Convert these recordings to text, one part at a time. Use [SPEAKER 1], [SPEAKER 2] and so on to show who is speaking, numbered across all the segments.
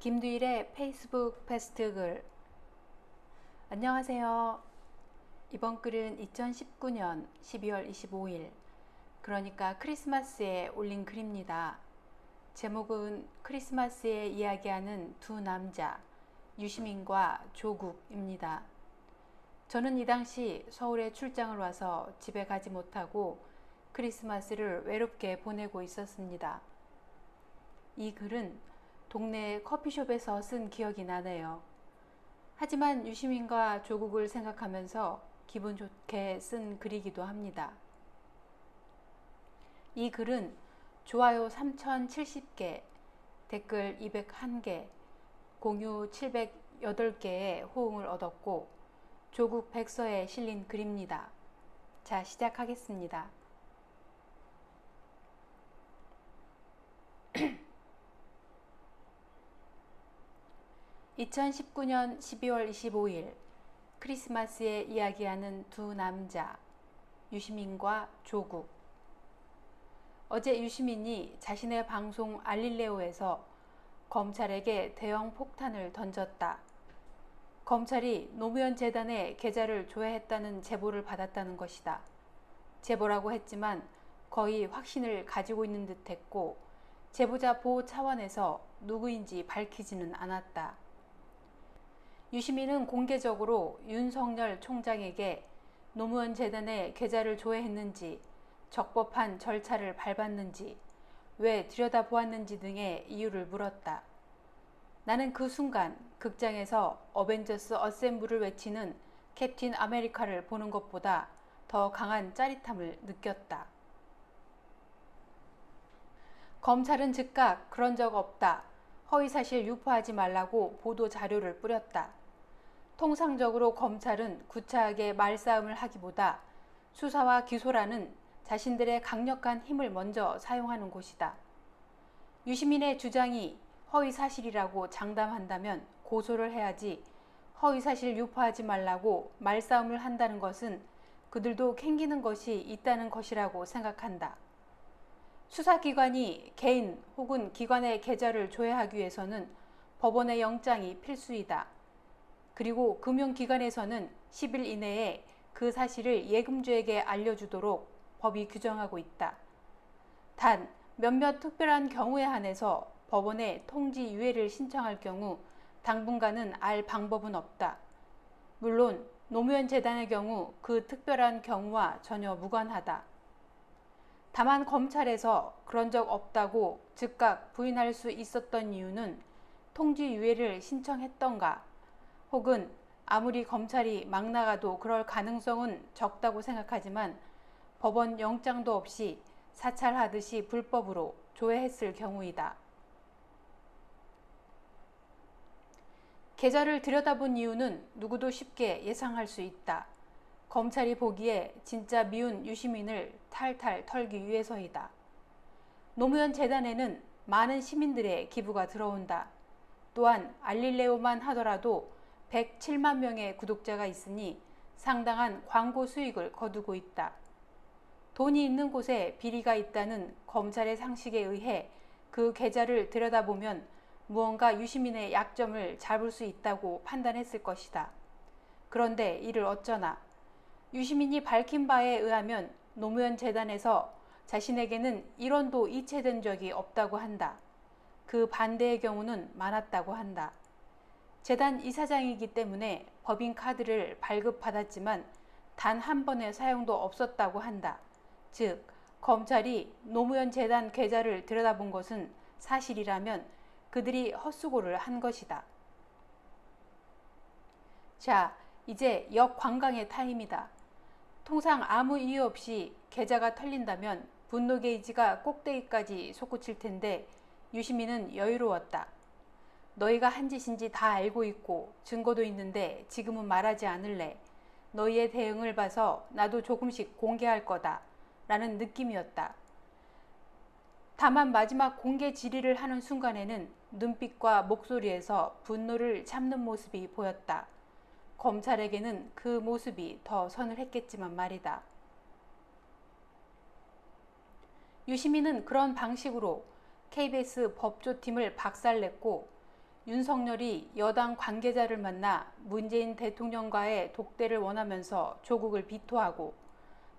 [SPEAKER 1] 김두일의 페이스북 패스트 글 안녕하세요. 이번 글은 2019년 12월 25일 그러니까 크리스마스에 올린 글입니다. 제목은 크리스마스에 이야기하는 두 남자 유시민과 조국입니다. 저는 이 당시 서울에 출장을 와서 집에 가지 못하고 크리스마스를 외롭게 보내고 있었습니다. 이 글은 동네 커피숍에서 쓴 기억이 나네요. 하지만 유시민과 조국을 생각하면서 기분 좋게 쓴 글이기도 합니다. 이 글은 좋아요 3070개, 댓글 201개, 공유 708개의 호응을 얻었고 조국 백서에 실린 글입니다. 자, 시작하겠습니다. 2019년 12월 25일 크리스마스에 이야기하는 두 남자 유시민과 조국 어제 유시민이 자신의 방송 알릴레오에서 검찰에게 대형 폭탄을 던졌다. 검찰이 노무현 재단의 계좌를 조회했다는 제보를 받았다는 것이다. 제보라고 했지만 거의 확신을 가지고 있는 듯 했고 제보자 보호 차원에서 누구인지 밝히지는 않았다. 유시민은 공개적으로 윤석열 총장에게 노무현 재단의 계좌를 조회했는지 적법한 절차를 밟았는지 왜 들여다보았는지 등의 이유를 물었다. 나는 그 순간 극장에서 어벤져스 어셈블을 외치는 캡틴 아메리카를 보는 것보다 더 강한 짜릿함을 느꼈다. 검찰은 즉각 그런 적 없다. 허위사실 유포하지 말라고 보도 자료를 뿌렸다. 통상적으로 검찰은 구차하게 말싸움을 하기보다 수사와 기소라는 자신들의 강력한 힘을 먼저 사용하는 곳이다. 유시민의 주장이 허위 사실이라고 장담한다면 고소를 해야지 허위 사실 유포하지 말라고 말싸움을 한다는 것은 그들도 캥기는 것이 있다는 것이라고 생각한다. 수사기관이 개인 혹은 기관의 계좌를 조회하기 위해서는 법원의 영장이 필수이다. 그리고 금융기관에서는 10일 이내에 그 사실을 예금주에게 알려주도록 법이 규정하고 있다. 단 몇몇 특별한 경우에 한해서 법원에 통지 유예를 신청할 경우 당분간은 알 방법은 없다. 물론 노무현 재단의 경우 그 특별한 경우와 전혀 무관하다. 다만 검찰에서 그런 적 없다고 즉각 부인할 수 있었던 이유는 통지 유예를 신청했던가 혹은 아무리 검찰이 막 나가도 그럴 가능성은 적다고 생각하지만 법원 영장도 없이 사찰하듯이 불법으로 조회했을 경우이다. 계좌를 들여다본 이유는 누구도 쉽게 예상할 수 있다. 검찰이 보기에 진짜 미운 유시민을 탈탈 털기 위해서이다. 노무현 재단에는 많은 시민들의 기부가 들어온다. 또한 알릴레오만 하더라도 107만 명의 구독자가 있으니 상당한 광고 수익을 거두고 있다. 돈이 있는 곳에 비리가 있다는 검찰의 상식에 의해 그 계좌를 들여다보면 무언가 유시민의 약점을 잡을 수 있다고 판단했을 것이다. 그런데 이를 어쩌나 유시민이 밝힌 바에 의하면 노무현 재단에서 자신에게는 1원도 이체된 적이 없다고 한다. 그 반대의 경우는 많았다고 한다. 재단 이사장이기 때문에 법인 카드를 발급받았지만 단 한 번의 사용도 없었다고 한다. 즉, 검찰이 노무현 재단 계좌를 들여다본 것은 사실이라면 그들이 헛수고를 한 것이다. 자, 이제 역관광의 타임이다. 통상 아무 이유 없이 계좌가 털린다면 분노 게이지가 꼭대기까지 솟구칠 텐데 유시민은 여유로웠다. 너희가 한 짓인지 다 알고 있고 증거도 있는데 지금은 말하지 않을래. 너희의 대응을 봐서 나도 조금씩 공개할 거다. 라는 느낌이었다. 다만 마지막 공개 질의를 하는 순간에는 눈빛과 목소리에서 분노를 참는 모습이 보였다. 검찰에게는 그 모습이 더 선을 했겠지만 말이다. 유시민은 그런 방식으로 KBS 법조팀을 박살냈고 윤석열이 여당 관계자를 만나 문재인 대통령과의 독대를 원하면서 조국을 비토하고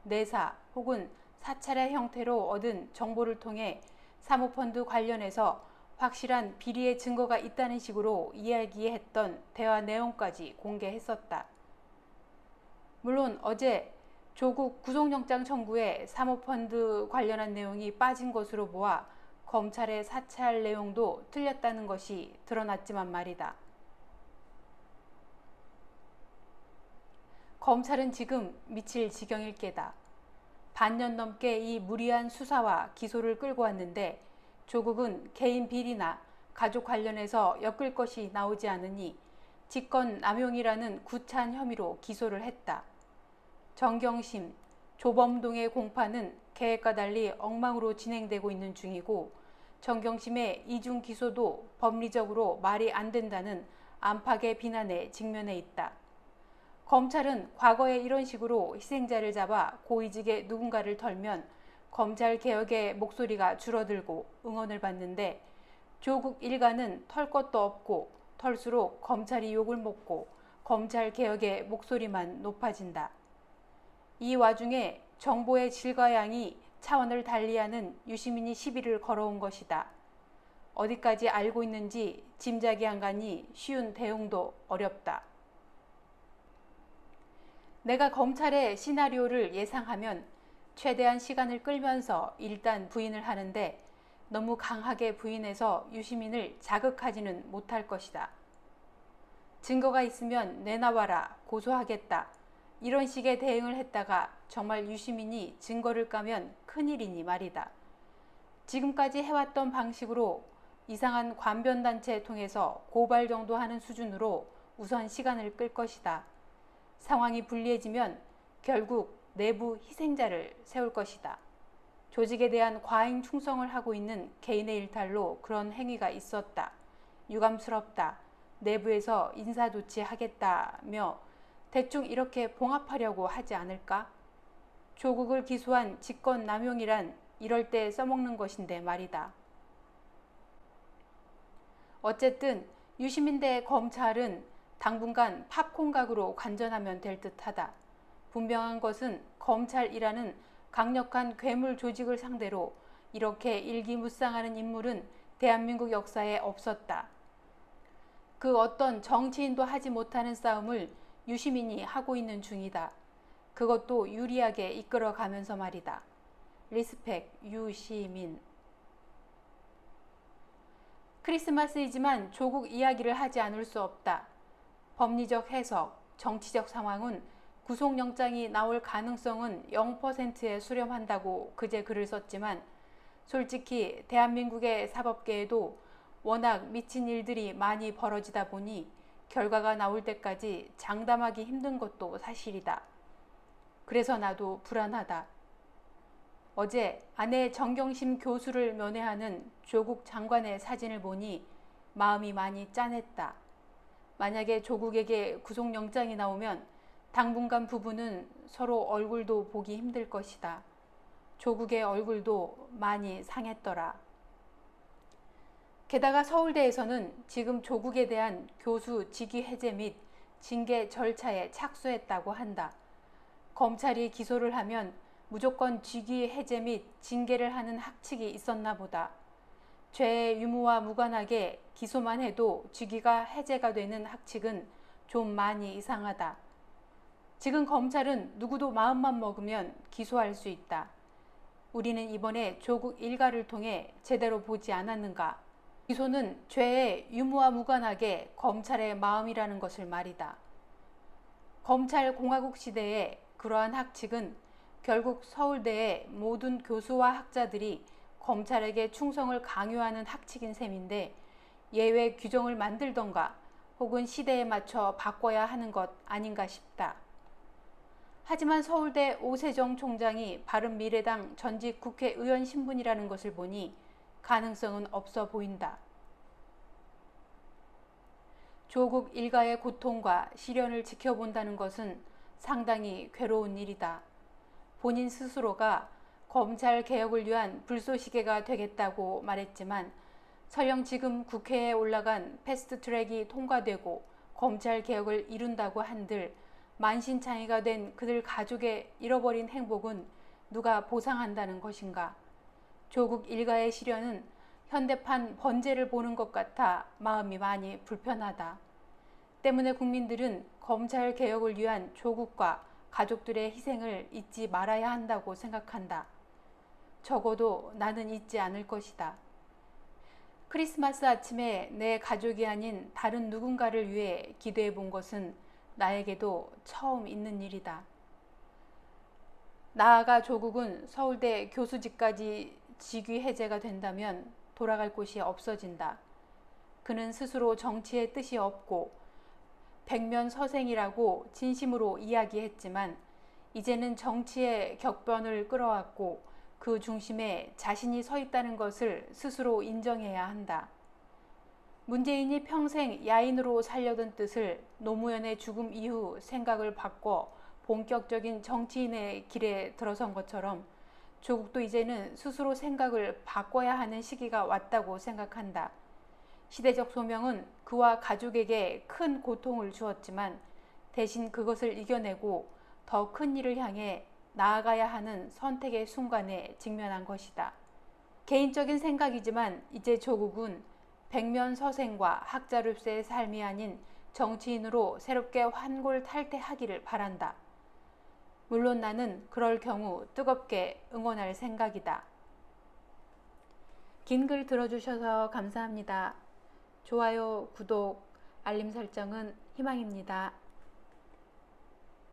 [SPEAKER 1] 내사 혹은 사찰의 형태로 얻은 정보를 통해 사모펀드 관련해서 확실한 비리의 증거가 있다는 식으로 이야기했던 대화 내용까지 공개했었다. 물론 어제 조국 구속영장 청구에 사모펀드 관련한 내용이 빠진 것으로 보아 검찰의 사찰 내용도 틀렸다는 것이 드러났지만 말이다. 검찰은 지금 미칠 지경일 게다. 반년 넘게 이 무리한 수사와 기소를 끌고 왔는데 조국은 개인 비리나 가족 관련해서 엮을 것이 나오지 않으니 직권 남용이라는 구차한 혐의로 기소를 했다. 정경심, 조범동의 공판은 계획과 달리 엉망으로 진행되고 있는 중이고 정경심의 이중 기소도 법리적으로 말이 안 된다는 안팎의 비난에 직면해 있다. 검찰은 과거에 이런 식으로 희생자를 잡아 고위직에 누군가를 털면 검찰 개혁의 목소리가 줄어들고 응원을 받는데 조국 일가는 털 것도 없고 털수록 검찰이 욕을 먹고 검찰 개혁의 목소리만 높아진다. 이 와중에 정보의 질과 양이 차원을 달리하는 유시민이 시비를 걸어온 것이다. 어디까지 알고 있는지 짐작이 안 가니 쉬운 대응도 어렵다. 내가 검찰의 시나리오를 예상하면 최대한 시간을 끌면서 일단 부인을 하는데 너무 강하게 부인해서 유시민을 자극하지는 못할 것이다. 증거가 있으면 내놔와라, 고소하겠다. 이런 식의 대응을 했다가 정말 유시민이 증거를 까면 큰일이니 말이다. 지금까지 해왔던 방식으로 이상한 관변단체 통해서 고발 정도 하는 수준으로 우선 시간을 끌 것이다. 상황이 불리해지면 결국 내부 희생자를 세울 것이다. 조직에 대한 과잉 충성을 하고 있는 개인의 일탈로 그런 행위가 있었다. 유감스럽다. 내부에서 인사조치하겠다며 대충 이렇게 봉합하려고 하지 않을까? 조국을 기소한 직권 남용이란 이럴 때 써먹는 것인데 말이다. 어쨌든 유시민대 검찰은 당분간 팝콘 각으로 관전하면 될 듯하다. 분명한 것은 검찰이라는 강력한 괴물 조직을 상대로 이렇게 일기무쌍하는 인물은 대한민국 역사에 없었다. 그 어떤 정치인도 하지 못하는 싸움을 유시민이 하고 있는 중이다. 그것도 유리하게 이끌어 가면서 말이다. 리스펙 유시민 크리스마스이지만 조국 이야기를 하지 않을 수 없다. 법리적 해석, 정치적 상황은 구속영장이 나올 가능성은 0%에 수렴한다고 그제 글을 썼지만 솔직히 대한민국의 사법계에도 워낙 미친 일들이 많이 벌어지다 보니 결과가 나올 때까지 장담하기 힘든 것도 사실이다. 그래서 나도 불안하다. 어제 아내 정경심 교수를 면회하는 조국 장관의 사진을 보니 마음이 많이 짠했다. 만약에 조국에게 구속영장이 나오면 당분간 부부는 서로 얼굴도 보기 힘들 것이다. 조국의 얼굴도 많이 상했더라. 게다가 서울대에서는 지금 조국에 대한 교수 직위 해제 및 징계 절차에 착수했다고 한다. 검찰이 기소를 하면 무조건 직위 해제 및 징계를 하는 학칙이 있었나 보다. 죄의 유무와 무관하게 기소만 해도 직위가 해제가 되는 학칙은 좀 많이 이상하다. 지금 검찰은 누구도 마음만 먹으면 기소할 수 있다. 우리는 이번에 조국 일가를 통해 제대로 보지 않았는가? 기소는 죄의 유무와 무관하게 검찰의 마음이라는 것을 말이다. 검찰 공화국 시대에 그러한 학칙은 결국 서울대의 모든 교수와 학자들이 검찰에게 충성을 강요하는 학칙인 셈인데 예외 규정을 만들던가 혹은 시대에 맞춰 바꿔야 하는 것 아닌가 싶다. 하지만 서울대 오세정 총장이 바른미래당 전직 국회의원 신분이라는 것을 보니 가능성은 없어 보인다. 조국 일가의 고통과 시련을 지켜본다는 것은 상당히 괴로운 일이다. 본인 스스로가 검찰 개혁을 위한 불쏘시개가 되겠다고 말했지만 설령 지금 국회에 올라간 패스트 트랙이 통과되고 검찰 개혁을 이룬다고 한들 만신창이가 된 그들 가족의 잃어버린 행복은 누가 보상한다는 것인가? 조국 일가의 시련은 현대판 번제를 보는 것 같아 마음이 많이 불편하다. 때문에 국민들은 검찰 개혁을 위한 조국과 가족들의 희생을 잊지 말아야 한다고 생각한다. 적어도 나는 잊지 않을 것이다. 크리스마스 아침에 내 가족이 아닌 다른 누군가를 위해 기도해 본 것은 나에게도 처음 있는 일이다. 나아가 조국은 서울대 교수직까지 직위 해제가 된다면 돌아갈 곳이 없어진다. 그는 스스로 정치의 뜻이 없고 백면 서생이라고 진심으로 이야기했지만 이제는 정치의 격변을 끌어왔고 그 중심에 자신이 서 있다는 것을 스스로 인정해야 한다. 문재인이 평생 야인으로 살려던 뜻을 노무현의 죽음 이후 생각을 바꿔 본격적인 정치인의 길에 들어선 것처럼 조국도 이제는 스스로 생각을 바꿔야 하는 시기가 왔다고 생각한다. 시대적 소명은 그와 가족에게 큰 고통을 주었지만 대신 그것을 이겨내고 더 큰 일을 향해 나아가야 하는 선택의 순간에 직면한 것이다. 개인적인 생각이지만 이제 조국은 백면 서생과 학자로서의 삶이 아닌 정치인으로 새롭게 환골 탈태하기를 바란다. 물론 나는 그럴 경우 뜨겁게 응원할 생각이다. 긴 글 들어주셔서 감사합니다. 좋아요, 구독, 알림 설정은 희망입니다.